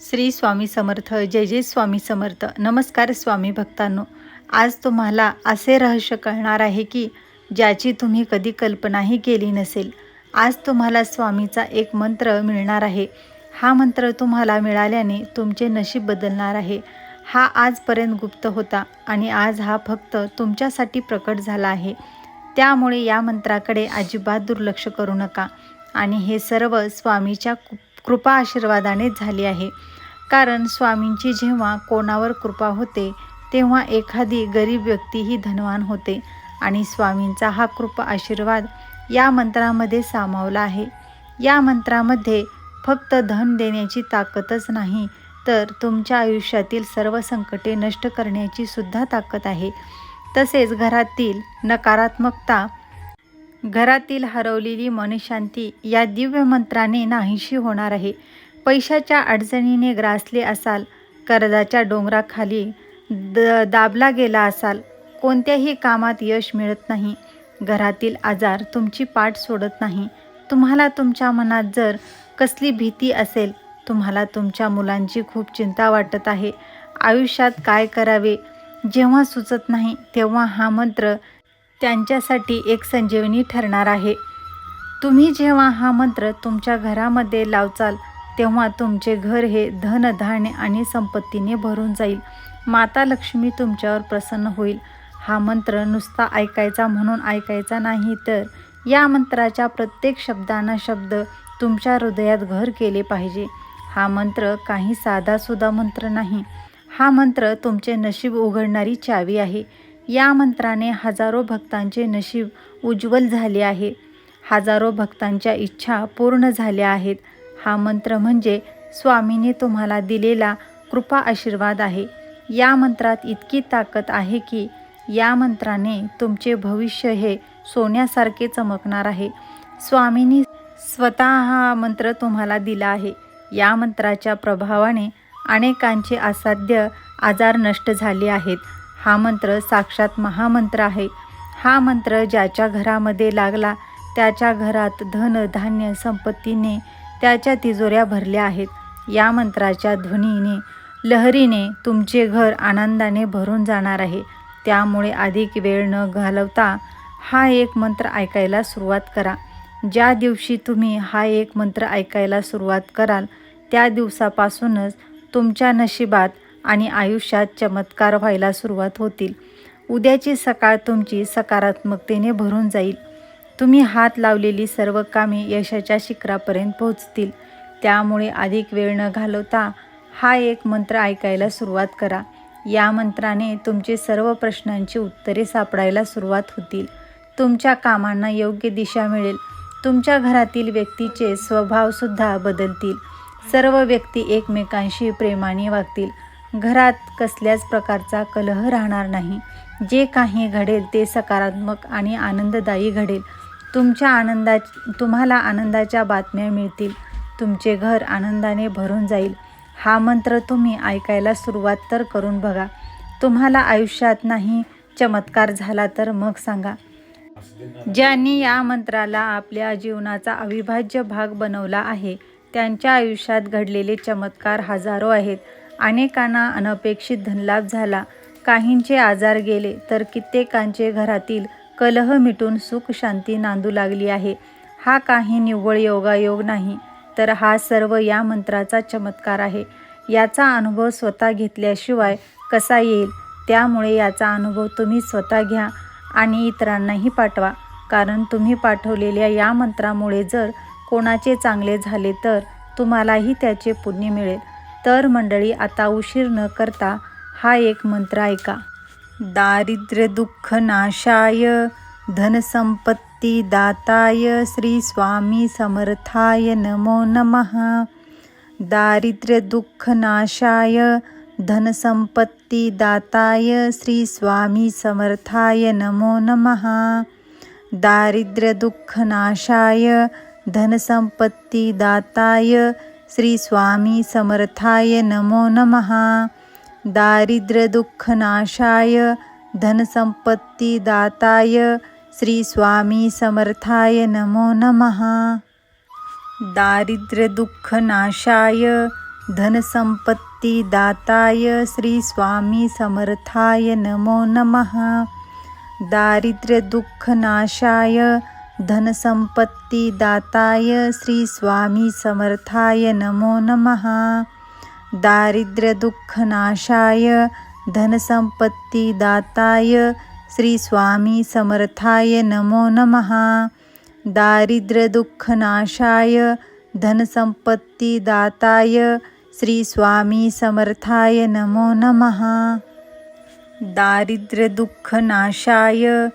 श्री स्वामी समर्थ जय जय स्वामी समर्थ. नमस्कार स्वामी भक्तांनो. आज तुम्हाला असे रहस्य कळणार आहे की ज्याची तुम्ही कधी कल्पनाही केली नसेल आज तुम्हाला स्वामीचा एक मंत्र मिळणार आहे. हा मंत्र तुम्हाला मिळाल्याने तुमचे नशीब बदलणार आहे. हा आजपर्यंत गुप्त होता आणि आज हा फक्त तुमच्यासाठी प्रकट झाला आहे. त्यामुळे या मंत्राकडे अजिबात दुर्लक्ष करू नका. आणि हे सर्व स्वामीच्या कृपा आशीर्वादानेच झाली आहे. कारण स्वामींची जेव्हा कोणावर कृपा होते तेव्हा एखादी गरीब व्यक्तीही धनवान होते आणि स्वामींचा हा कृपा आशीर्वाद या मंत्रामध्ये सामावला आहे. या मंत्रामध्ये फक्त धन देण्याची ताकदच नाही तर तुमच्या आयुष्यातील सर्व संकटे नष्ट करण्याची सुद्धा ताकद आहे. तसेच घरातील नकारात्मकता घरातील हरवलेली मनशांती या दिव्य मंत्राने नाहीशी होणार आहे. पैशाच्या अडचणीने ग्रासले असाल कर्जाच्या डोंगराखाली द दाबला गेला असाल कोणत्याही कामात यश मिळत नाही. घरातील आजार तुमची पाठ सोडत नाही. तुम्हाला तुमच्या मनात जर कसली भीती असेल तुम्हाला तुमच्या मुलांची खूप चिंता वाटत आहे. आयुष्यात काय करावे? जेव्हा सुचत नाही तेव्हा हा मंत्र त्यांच्यासाठी एक संजीवनी ठरणार आहे. तुम्ही जेव्हा हा मंत्र तुमच्या घरामध्ये लावचाल तेव्हा तुमचे घर हे धन धान्य आणि संपत्तीने भरून जाईल. माता लक्ष्मी तुमच्यावर प्रसन्न होईल. हा मंत्र नुसता ऐकायचा म्हणून ऐकायचा नाही तर या मंत्राच्या प्रत्येक शब्दांना शब्द तुमच्या हृदयात घर केले पाहिजे. हा मंत्र काही साधासुद्धा मंत्र नाही. हा मंत्र तुमचे नशीब उघडणारी चावी आहे. या मंत्राने हजारो भक्तांचे नशीब उज्ज्वल झाले आहे. हजारो भक्तांच्या इच्छा पूर्ण झाल्या आहेत. हा मंत्र म्हणजे स्वामीने तुम्हाला दिलेला कृपा आशीर्वाद आहे. या मंत्रात इतकी ताकद आहे की या मंत्राने तुमचे भविष्य हे सोन्यासारखे चमकणार आहे. स्वामींनी स्वतः हा मंत्र तुम्हाला दिला आहे. या मंत्राच्या प्रभावाने अनेकांचे असाध्य आजार नष्ट झाले आहेत. हा मंत्र साक्षात महामंत्र आहे. हा मंत्र ज्याच्या घरामध्ये लागला त्याच्या घरात धन धान्य संपत्तीने त्याच्या तिजोऱ्या भरल्या आहेत. या मंत्राच्या ध्वनीने लहरीने तुमचे घर आनंदाने भरून जाणार आहे. त्यामुळे अधिक वेळ न घालवता हा एक मंत्र ऐकायला सुरुवात करा. ज्या दिवशी तुम्ही हा एक मंत्र ऐकायला सुरुवात कराल त्या दिवसापासूनच तुमच्या नशिबात आणि आयुष्यात चमत्कार व्हायला सुरुवात होतील. उद्याची सकाळ तुमची सकारात्मकतेने भरून जाईल. तुम्ही हात लावलेली सर्व कामे यशाच्या शिखरापर्यंत पोहोचतील. त्यामुळे अधिक वेळ न घालवता हा एक मंत्र ऐकायला सुरुवात करा. या मंत्राने तुमचे सर्व प्रश्नांची उत्तरे सापडायला सुरुवात होतील. तुमच्या कामांना योग्य दिशा मिळेल. तुमच्या घरातील व्यक्तीचे स्वभावसुद्धा बदलतील. सर्व व्यक्ती एकमेकांशी प्रेमाने वागतील. घरात कसल्याच प्रकारचा कलह राहणार नाही. जे काही घडेल ते सकारात्मक आणि आनंददायी घडेल. तुमच्या आनंदा तुम्हाला आनंदाच्या बातम्या मिळतील. तुमचे घर आनंदाने भरून जाईल. हा मंत्र तुम्ही ऐकायला सुरुवात तर करून बघा. तुम्हाला आयुष्यात नाही चमत्कार झाला तर मग सांगा. ज्यांनी या मंत्राला आपल्या जीवनाचा अविभाज्य भाग बनवला आहे त्यांच्या आयुष्यात घडलेले चमत्कार हजारो आहेत. अनेकांना अनपेक्षित धनलाभ झाला. काहींचे आजार गेले तर कित्येकांचे घरातील कलह मिटून सुख शांती नांदू लागली आहे. हा काही निव्वळ योगायोग नाही तर हा सर्व या मंत्राचा चमत्कार आहे. याचा अनुभव स्वतः घेतल्याशिवाय कसा येईल? त्यामुळे याचा अनुभव तुम्ही स्वतः घ्या आणि इतरांनाही पाठवा. कारण तुम्ही पाठवलेल्या या मंत्रामुळे जर कोणाचे चांगले झाले तर तुम्हालाही त्याचे पुण्य मिळेल. तर मंडळी आता उशीर न करता हा एक मंत्र ऐका. दारिद्र्य दुःख नाशाय धनसंपत्ती दाताय श्री स्वामी समर्थाय नमो नमः. दारिद्र्य दुःख नाशाय धनसंपत्ती दाताय श्री स्वामी समर्थाय नमो नमः. दारिद्र्य दुःख नाशाय धनसंपत्ती दाताय श्री स्वामी समर्थाय नमो नमः। दारिद्र्य दुःख नाशाय धनसंपत्ती दाताय श्री स्वामी समर्थाय नमो नमः। दारिद्र्य दुःख नाशाय श्री स्वामी समर्थाय नमो नमः। दारिद्र्यदुःखनाशाय धनसम्पत्तिदाताय श्री स्वामी समर्थाय नमो नमः। दारिद्र्यदुःखनाशाय धनसम्पत्तिदाताय श्री स्वामी समर्थाय नमो नमः। दारिद्र्यदुःखनाशाय धनसम्पत्तिदाताय श्री स्वामी समर्थाय नमो नमः। दारिद्र्यदुःखनाशाय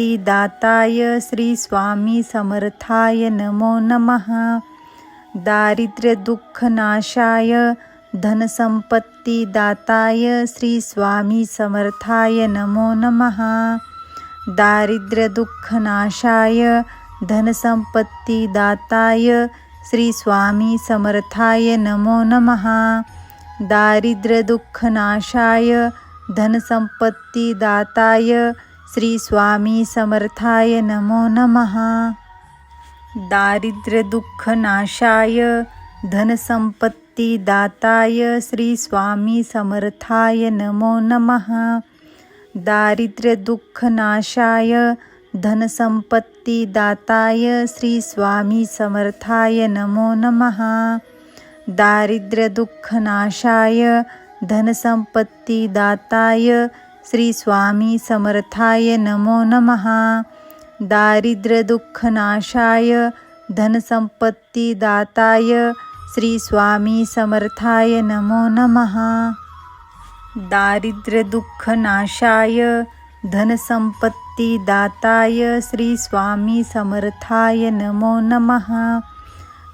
धनसंपत्तीदाताय श्री स्वामी समर्थाय नमो नमः. दारिद्र्यदुःखनाशाय धनसम्पत्तिदाताय श्री स्वामी समर्थाय नमो नमः. दारिद्र्यदुःखनाशाय धनसम्पत्तिदाताय श्री स्वामी समर्थाय नमो नमः. दारिद्र्यदुःखनाशाय धनसम्पत्तिदाताय श्री स्वामी समर्थाय नमो नमः। दारिद्र्यदुःखनाशाय धनसम्पत्तिदाताय श्री स्वामी समर्थाय नमो नमः। दारिद्र्यदुःखनाशाय धनसम्पत्तिदाताय श्री स्वामी समर्थाय नमो नमः। दारिद्र्यदुःखनाशाय धनसम्पत्तिदाताय श्री स्वामी समर्थाय नमो नमः। दारिद्र्यदुःखनाशाय धनसंपत्तीदाताय श्री स्वामी समर्थाय नमो नमः। दारिद्र्यदुःखनाशाय धनसंपत्तीदाताय श्री स्वामी समर्थाय नमो नमः।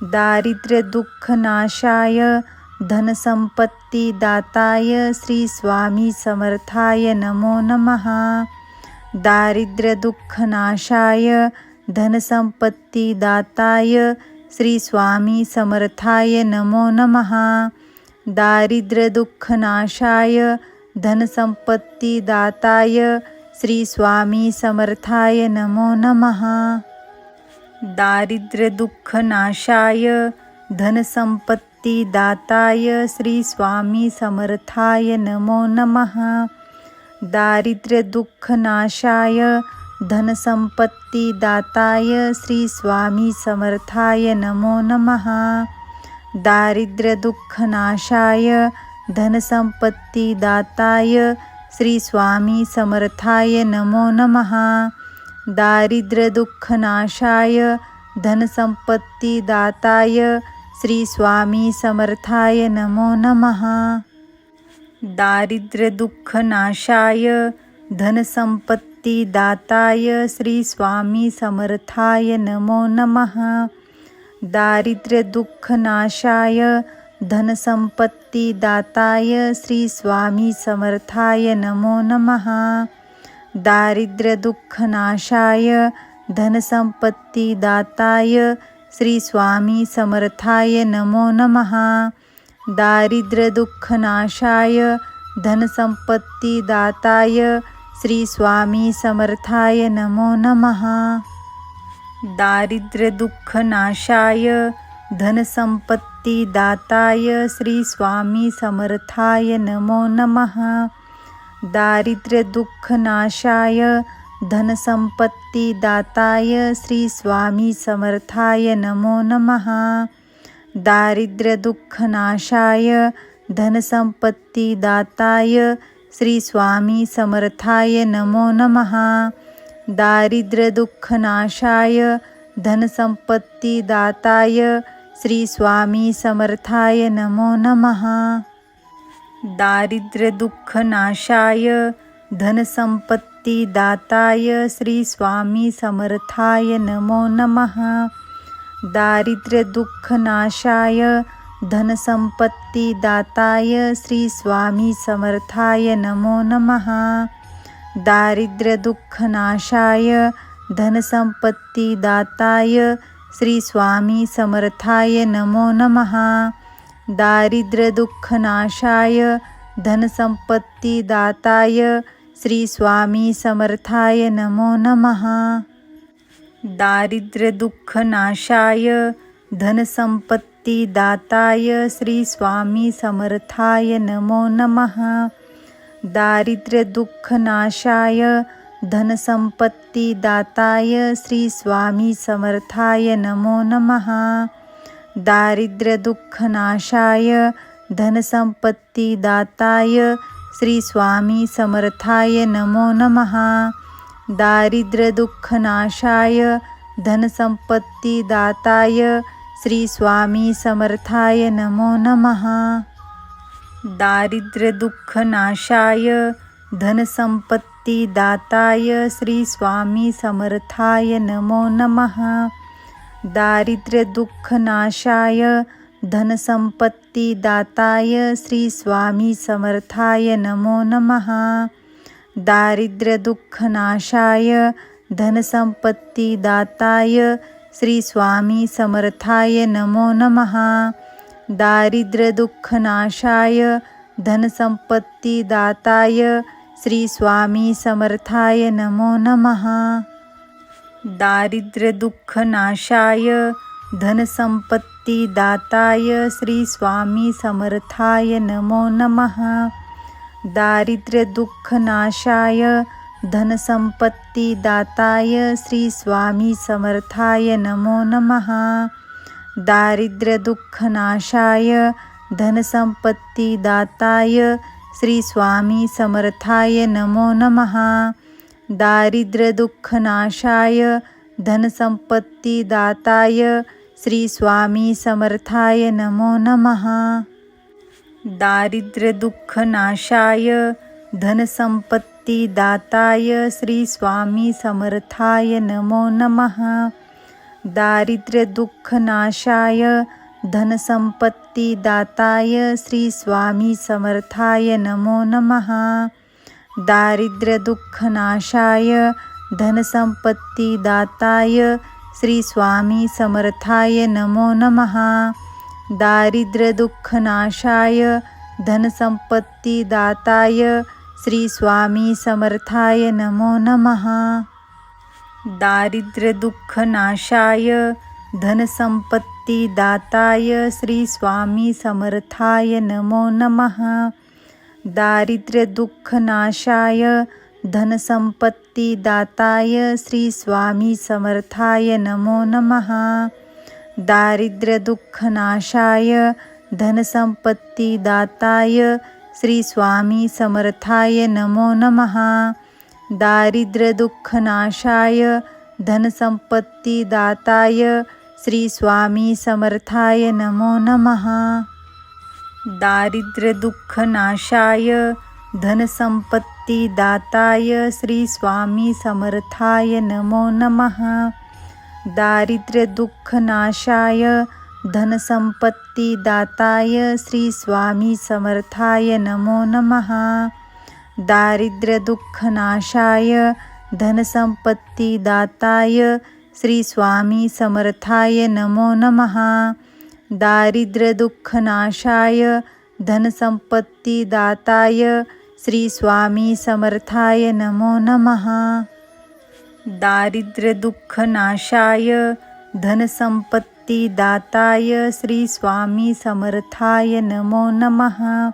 दारिद्र्यदुःखनाशाय धनसम्पत्तिदाताय श्री स्वामी समर्थाय नमो नमः। दारिद्र्यदुःखनाशाय धनसम्पत्तिदाताय श्री स्वामी समर्थाय नमो नमः। दारिद्र्यदुःखनाशाय धनसम्पत्तिदाताय श्री स्वामी समर्थाय नमो नमः। दारिद्र्यदुःखनाशाय धनसंपत्तीदाताय श्री स्वामी समर्थाय नमो नमः. दारिद्र्यदुःखनाशाय धनसम्पत्तिदाताय श्री स्वामी समर्थाय नमो नमः. दारिद्र्यदुःखनाशाय धनसम्पत्तिदाताय श्री स्वामी समर्थाय नमो नमः. दारिद्र्यदुःखनाशाय धनसंपत्तीदाताय श्री स्वामी समर्थाय नमो नमः। दारिद्र्यदुःखनाशाय धनसम्पत्तिदाताय श्री स्वामी समर्थाय नमो नमः। दारिद्र्यदुःखनाशाय धनसम्पत्तिदाताय श्री स्वामी समर्थाय नमो नमः। दारिद्र्यदुःखनाशाय धनसम्पत्तिदाताय श्री स्वामी समर्थाय नमो नमः. दारिद्र्यदुःखनाशाय धनसंपत्तीदाताय श्री स्वामी समर्थाय नमो नमः. दारिद्र्यदुःखनाशाय धनसंपत्तीदाताय श्री स्वामी समर्थाय नमो नमः. दारिद्र्यदुःखनाशाय धनसम्पत्तिदाताय श्री स्वामी समर्थाय नमो नमः। दारिद्र्यदुःखनाशाय धनसम्पत्तिदाताय श्री स्वामी समर्थाय नमो नमः। दारिद्र्यदुःखनाशाय धनसम्पत्तिदाताय श्री स्वामी समर्थाय नमो नमः। दारिद्र्यदुःखनाशाय धनसंपत्तीदाताय श्री स्वामी समर्थाय नमो नमः. दारिद्र्यदुःखनाशाय धनसम्पत्तिदाताय श्री स्वामी समर्थाय नमो नमः. दारिद्र्यदुःखनाशाय धनसम्पत्तिदाताय श्री स्वामी समर्थाय नमो नमः. दारिद्र्यदुःखनाशाय धनसंपत्तीदाताय श्री स्वामी समर्थाय नमो नमः। दारिद्र्यदुःखनाशाय धनसम्पत्तिदाताय श्री स्वामी समर्थाय नमो नमः। दारिद्र्यदुःखनाशाय धनसम्पत्तिदाताय श्री स्वामी समर्थाय नमो नमः। दारिद्र्यदुःखनाशाय धनसम्पत्तिदाताय श्री स्वामी समर्थाय नमो नमः. दारिद्र्यदुःखनाशाय धनसम्पत्तिदाताय श्री स्वामी समर्थाय नमो नमः. दारिद्र्यदुःखनाशाय धनसम्पत्तिदाताय श्री स्वामी समर्थाय नमो नमः. दारिद्र्यदुःखनाशाय धनसम्पत्तिदाताय श्री स्वामी समर्थाय नमो नमः। दारिद्र्यदुःखनाशाय धनसम्पत्तिदाताय श्री स्वामी समर्थाय नमो नमः। दारिद्र्यदुःखनाशाय धनसम्पत्तिदाताय श्री स्वामी समर्थाय नमो नमः। दारिद्र्यदुःखनाशाय धनसम्पत्तिदाताय श्री स्वामी समर्थाय नमो नमः। दारिद्र्यदुःखनाशाय धनसम्पत्तिदाताय श्री स्वामी समर्थाय नमो नमः। दारिद्र्यदुःखनाशाय धनसम्पत्तिदाताय श्री स्वामी समर्थाय नमो नमः। दारिद्र्यदुःखनाशाय धनसम्पत्तिदाताय श्री स्वामी समर्थाय नमो नमः। दारिद्र्यदुःखनाशाय धनसम्पत्तिदाताय श्री स्वामी समर्थाय नमो नमः। दारिद्र्यदुःखनाशाय धनसम्पत्तिदाताय श्री स्वामी समर्थाय नमो नमः। दारिद्र्यदुःखनाशाय धनसम्पत्तिदाताय श्री स्वामी समर्थाय नमो नमः। दारिद्र्यदुःखनाशाय धनसम्पत्तिदाताय श्री स्वामी समर्थाय नमो नमः। दारिद्र्यदुःखनाशाय धनसम्पत्तिदाताय श्री स्वामी समर्थाय नमो नमः। दारिद्र्यदुःखनाशाय धनसम्पत्तिदाताय श्री स्वामी समर्थाय नमो नमः। दारिद्र्यदुःखनाशाय धनसम्पत्तिदाताय श्री स्वामी समर्थाय नमो नमः। दारिद्र्यदुःखनाशाय धनसम्पत्तिदाताय श्री स्वामी समर्थाय नमो नमः। दारिद्र्यदुःखनाशाय धनसम्पत्तिदाताय श्री स्वामी समर्थाय नमो नमः। दारिद्र्यदुःखनाशाय धनसम्पत्तिदाताय श्री स्वामी समर्थाय नमो नमः। दारिद्र्यदुःखनाशाय धनसम्पत्तिदाताय श्री स्वामी समर्थाय नमो नमः। दारिद्र्यदुःखनाशाय धनसम्पत्तिदाताय श्री स्वामी समर्थाय नमो नमः। दारिद्र्यदुःखनाशाय धनसम्पत्तिदाताय श्री स्वामी समर्थाय नमो नमः।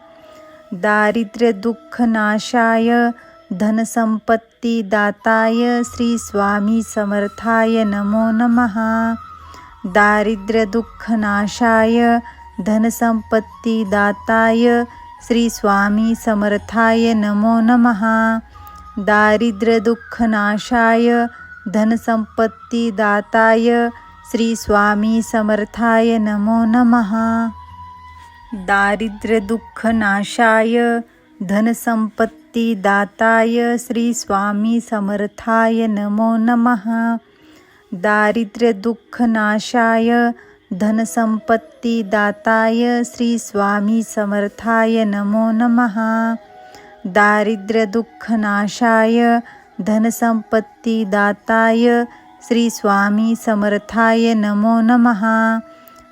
दारिद्र्यदुःखनाशाय धनसम्पत्तिदाताय श्री स्वामी समर्थाय नमो नमः। दारिद्र्यदुःखनाशाय धनसम्पत्तिदाताय श्री स्वामी समर्थाय नमो नमः। दारिद्र्यदुःखनाशाय धनसम्पत्तिदाताय श्री स्वामी समर्थाय नमो नमः। दारिद्र्यदुःखनाशाय धनसम्पत्तिदाताय श्री स्वामी समर्थाय नमो नमः। दारिद्र्यदुःखनाशाय धनसम्पत्तिदाताय श्री स्वामी समर्थाय नमो नमः। दारिद्र्यदुःखनाशाय धनसम्पत्तिदाताय श्री स्वामी समर्थाय नमो नमः।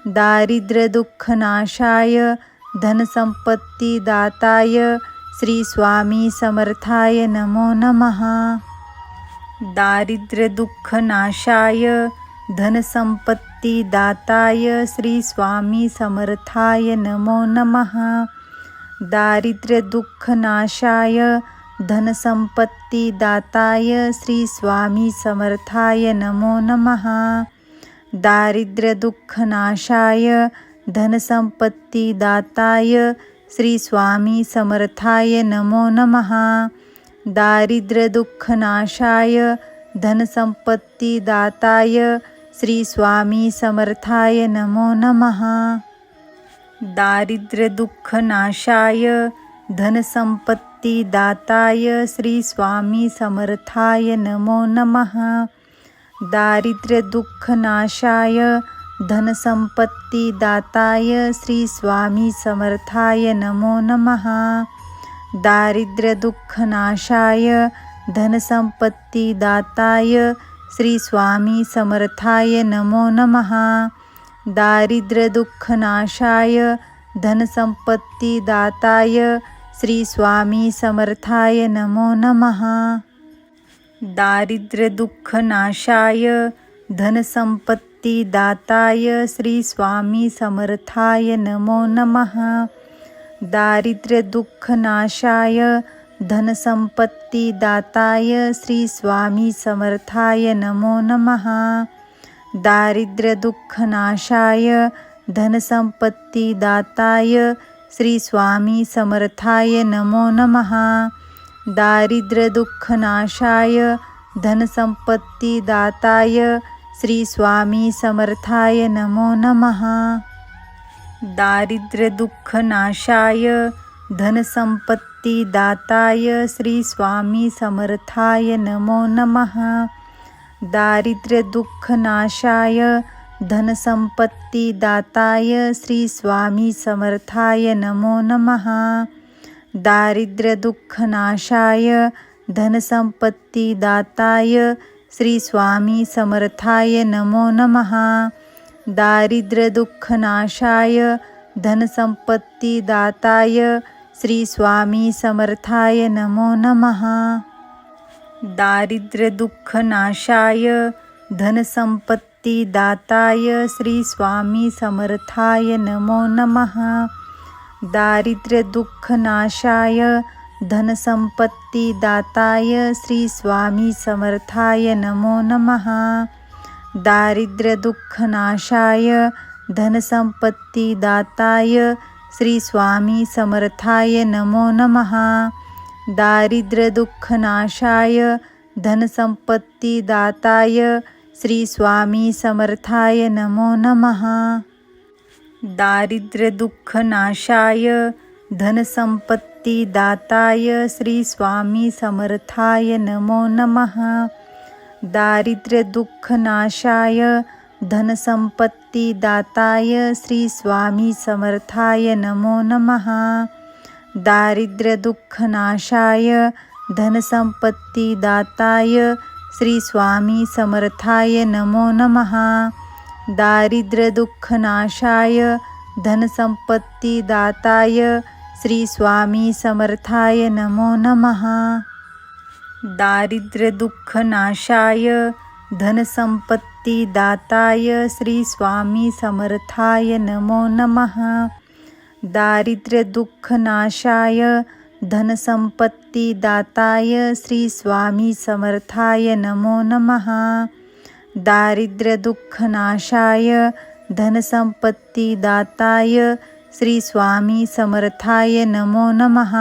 दारिद्र्यदुःखनाशाय धनसम्पत्तिदाताय श्री स्वामी समर्थाय नमो नमः। दारिद्र्यदुःखनाशाय धनसम्पत्ति धनसंपत्तिदाताय श्री स्वामी समर्थाय नमो नमः. दारिद्र्यदुःखनाशाय धनसम्पत्तिदाताय श्री स्वामी समर्थाय नमो नमः. दारिद्र्यदुःखनाशाय धनसम्पत्तिदाताय श्री स्वामी समर्थाय नमो नमः. दारिद्र्यदुःखनाशाय धनसम्पत्तिदाताय श्री स्वामी समर्थाय नमो नमः। दारिद्र्यदुःखनाशाय धनसम्पत्तिदाताय श्री स्वामी समर्थाय नमो नमः। दारिद्र्यदुःखनाशाय धनसम्पत्तिदाताय श्री स्वामी समर्थाय नमो नमः। दारिद्र्यदुःखनाशाय धनसम्पत्तिदाताय श्री स्वामी समर्थाय नमो नमः। दारिद्र्यदुःखनाशाय धनसम्पत्तिदाताय श्री स्वामी समर्थाय नमो नमः। दारिद्र्यदुःखनाशाय धनसम्पत्तिदाताय श्री स्वामी समर्थाय नमो नमः। दारिद्र्यदुःखनाशाय धनसंपत्तिदाताय श्री स्वामी समर्थाय नमो नमः। दारिद्र्यदुःखनाशाय धनसंपत्तिदाताय श्री स्वामी समर्थाय नमो नमः। दारिद्र्यदुःखनाशाय धनसंपत्तिदाताय श्री स्वामी समर्थाय नमो नमः। दारिद्र्यदुःखनाशाय धनसंपत्तिदाताय श्री स्वामी समर्थाय नमो नमः. दारिद्र्यदुःखनाशाय धनसम्पत्तिदाताय श्री स्वामी समर्थाय नमो नमः. दारिद्र्यदुःखनाशाय धनसम्पत्तिदाताय श्री स्वामी समर्थाय नमो नमः. दारिद्र्यदुःखनाशाय धनसम्पत्तिदाताय श्री स्वामी समर्थाय नमो नमः। दारिद्र्यदुःखनाशाय धनसम्पत्तिदाताय श्री स्वामी समर्थाय नमो नमः। दारिद्र्यदुःखनाशाय धनसम्पत्तिदाताय श्री स्वामी समर्थाय नमो नमः। दारिद्र्यदुःखनाशाय धनसम्पत्तिदाताय श्री स्वामी समर्थाय नमो नमः। दारिद्र्यदुःखनाशाय धनसम्पत्तिदाताय श्री स्वामी समर्थाय नमो नमः। दारिद्र्यदुःखनाशाय धनसम्पत्तिदाताय श्री स्वामी समर्थाय नमो नमः। दारिद्र्यदुःखनाशाय धनसंपत्तिदाताय श्री स्वामी समर्थाय नमो नमः। दारिद्र्यदुःखनाशाय धनसम्पत्तिदाताय श्री स्वामी समर्थाय नमो नमः। दारिद्र्यदुःखनाशाय धनसम्पत्तिदाताय श्री स्वामी समर्थाय नमो नमः। दारिद्र्यदुःखनाशाय धनसम्पत्ति धनसंपत्तिदाताय श्री स्वामी समर्थाय नमो नमः। दारिद्र्यदुःखनाशाय धनसंपत्तिदाताय श्री स्वामी समर्थाय नमो नमः। दारिद्र्यदुःखनाशाय धनसंपत्तिदाताय श्री स्वामी समर्थाय नमो नमः।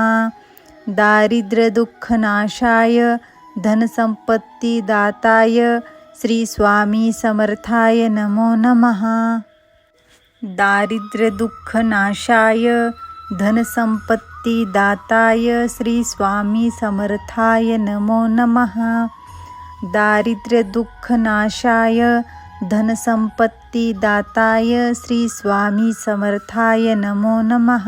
दारिद्र्यदुःखनाशाय धनसंपत्तिदाताय श्री स्वामी समर्थाय नमो नमः। दारिद्र्यदुःखनाशाय धनसम्पत्तिदाताय श्री स्वामी समर्थाय नमो नमः। दारिद्र्यदुःखनाशाय धनसम्पत्तिदाताय श्री स्वामी समर्थाय नमो नमः।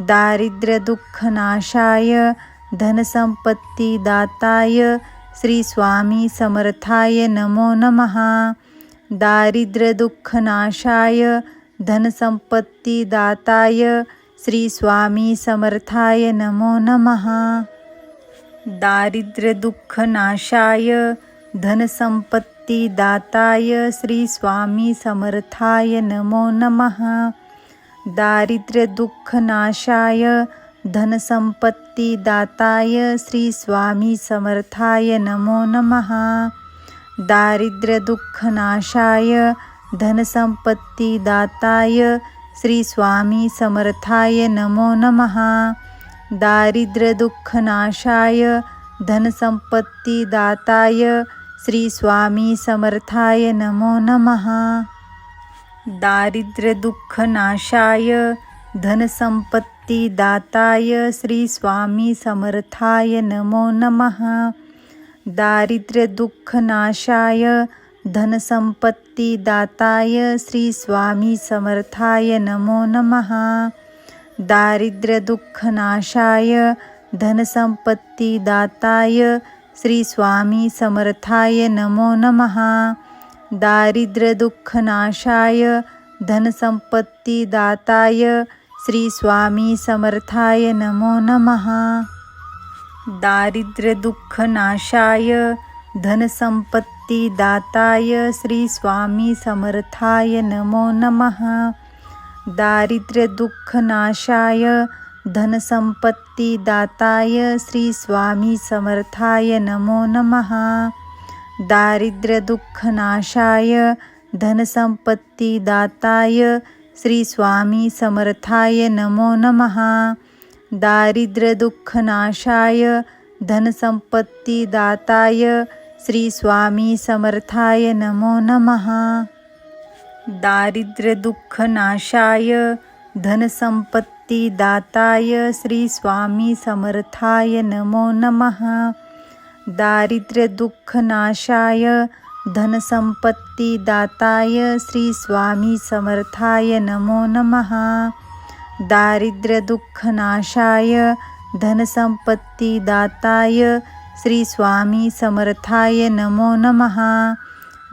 दारिद्र्यदुःखनाशाय धनसम्पत्तिदाताय श्री स्वामी समर्थाय नमो नमः। दारिद्र्यदुःखनाशाय धनसम्पत्तिदाताय श्री स्वामी समर्थाय नमो नमः। दारिद्र्यदुःखनाशाय धनसम्पत्तिदाताय धनसंपत्तीदाताय श्री स्वामी समर्थाय नमो नमः। दारिद्र्यदुःखनाशाय धनसम्पत्तिदाताय श्री स्वामी समर्थाय नमो नमः। दारिद्र्यदुःखनाशाय धनसम्पत्तिदाताय श्री स्वामी समर्थाय नमो नमः। दारिद्र्यदुःखनाशाय धनसम्पत्तिदाताय श्री स्वामी समर्थाय नमो नमः। दारिद्र्यदुःखनाशाय धनसंपत्तीदाताय श्री स्वामी समर्थाय नमो नमः। दारिद्र्यदुःखनाशाय धनसम्पत्तिदाताय श्री स्वामी समर्थाय नमो नमः। दारिद्र्यदुःखनाशाय धनसम्पत्तिदाताय श्री स्वामी समर्थाय नमो नमः। दारिद्र्यदुःखनाशाय धनसंपत्तीदाताय श्री स्वामी समर्थाय नमो नमः। दारिद्र्यदुःखनाशाय धनसम्पत्तिदाताय श्री स्वामी समर्थाय नमो नमः। दारिद्र्यदुःखनाशाय धनसम्पत्तिदाताय श्री स्वामी समर्थाय नमो नमः। दारिद्र्यदुःखनाशाय धनसम्पत्तिदाताय श्री स्वामी समर्थाय नमो नमः। दारिद्र्यदुःखनाशाय धनसम्पत्तिदाताय श्री स्वामी समर्थाय नमो नमः। दारिद्र्यदुःखनाशाय धनसम्पत्तिदाताय श्री स्वामी समर्थाय नमो नमः। दारिद्र्यदुःखनाशाय धनसंपत्तीदाताय श्री स्वामी समर्थाय नमो नमः। दारिद्र्यदुःखनाशाय धनसंपत्तीदाताय श्री स्वामी समर्थाय नमो नमः।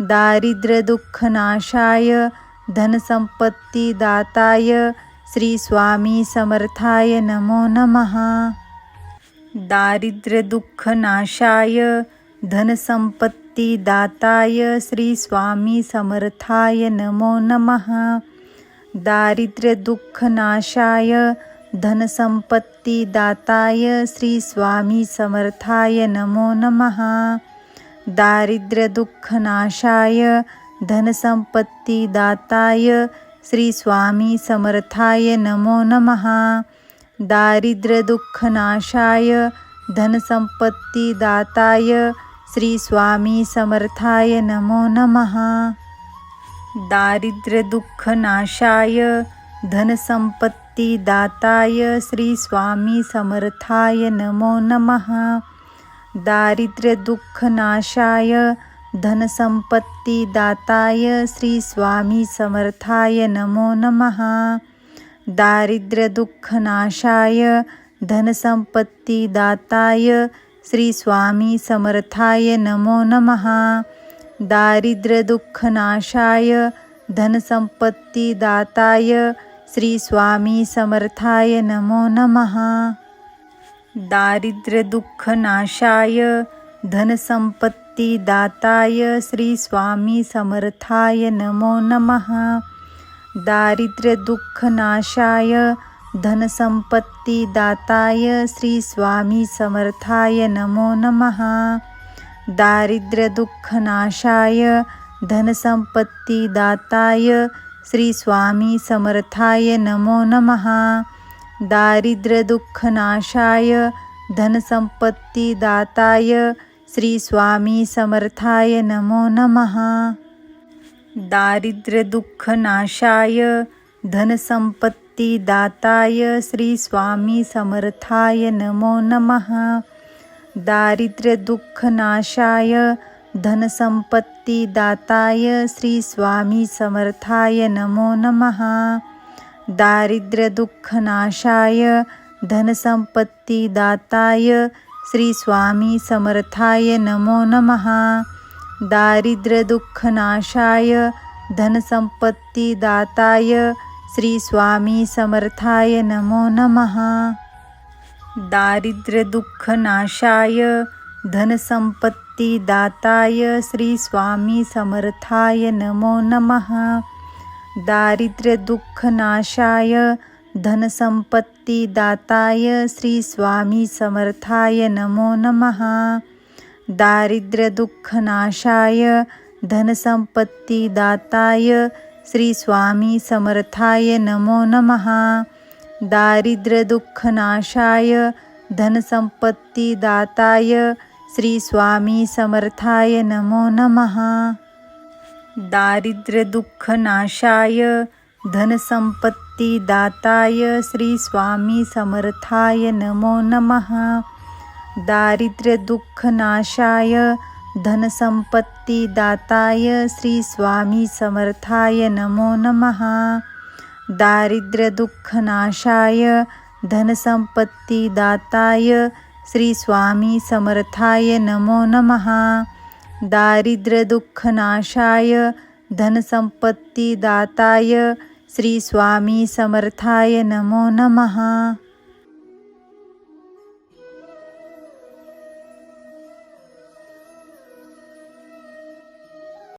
दारिद्र्यदुःखनाशाय धनसंपत्तीदाताय श्री स्वामी समर्थाय नमो नमः। दारिद्र्यदुःखनाशाय धनसंपत्तीदाताय श्री स्वामी समर्थाय नमो नमः. दारिद्र्यदुःखनाशाय धनसम्पत्तिदाताय श्री स्वामी समर्थाय नमो नमः. दारिद्र्यदुःखनाशाय धनसम्पत्तिदाताय श्री स्वामी समर्थाय नमो नमः. दारिद्र्यदुःखनाशाय धनसम्पत्तिदाताय श्री स्वामी समर्थाय नमो नमः। दारिद्र्यदुःखनाशाय धनसम्पत्तिदाताय श्री स्वामी समर्थाय नमो नमः। दारिद्र्यदुःखनाशाय धनसम्पत्तिदाताय श्री स्वामी समर्थाय नमो नमः। दारिद्र्यदुःखनाशाय धनसम्पत्तिदाताय श्री स्वामी समर्थाय नमो नमः. दारिद्र्यदुःखनाशाय धनसंपत्तीदाताय श्री स्वामी समर्थाय नमो नमः. दारिद्र्यदुःखनाशाय धनसंपत्तीदाताय श्री स्वामी समर्थाय नमो नमः. दारिद्र्यदुःखनाशाय धनसम्पत्तिदाताय श्री स्वामी समर्थाय नमो नमः। दारिद्र्यदुःखनाशाय धनसम्पत्तिदाताय श्री स्वामी समर्थाय नमो नमः। दारिद्र्यदुःखनाशाय धनसम्पत्तिदाताय श्री स्वामी समर्थाय नमो नमः। दारिद्र्यदुःखनाशाय धनसंपत्तीदाताय श्री स्वामी समर्थाय नमो नमः दारिद्र्यदुःखनाशाय धनसम्पत्तिदाताय श्री स्वामी समर्थाय नमो नमः दारिद्र्यदुःखनाशाय धनसम्पत्तिदाताय श्री स्वामी समर्थाय नमो नमः दारिद्र्यदुःखनाशाय धनसंपत्तीदाताय श्री स्वामी समर्थाय नमो नमः। दारिद्र्यदुःखनाशाय धनसम्पत्तिदाताय श्री स्वामी समर्थाय नमो नमः। दारिद्र्यदुःखनाशाय धनसम्पत्तिदाताय श्री स्वामी समर्थाय नमो नमः। दारिद्र्यदुःखनाशाय धनसम्पत्तिदाताय श्री स्वामी समर्थाय नमो नमः। दारिद्र्यदुःखनाशाय धनसम्पत्तिदाताय श्री स्वामी समर्थाय नमो नमः। दारिद्र्यदुःखनाशाय धनसम्पत्तिदाताय श्री स्वामी समर्थाय नमो नमः। दारिद्र्यदुःखनाशाय धनसम्पत्तिदाताय श्री स्वामी समर्थाय नमो नमः। दारिद्र्यदुःखनाशाय धनसम्पत्तिदाताय श्री स्वामी समर्थाय नमो नमः। दारिद्र्यदुःखनाशाय धनसम्पत्तिदाताय श्री स्वामी समर्थाय नमो नमः।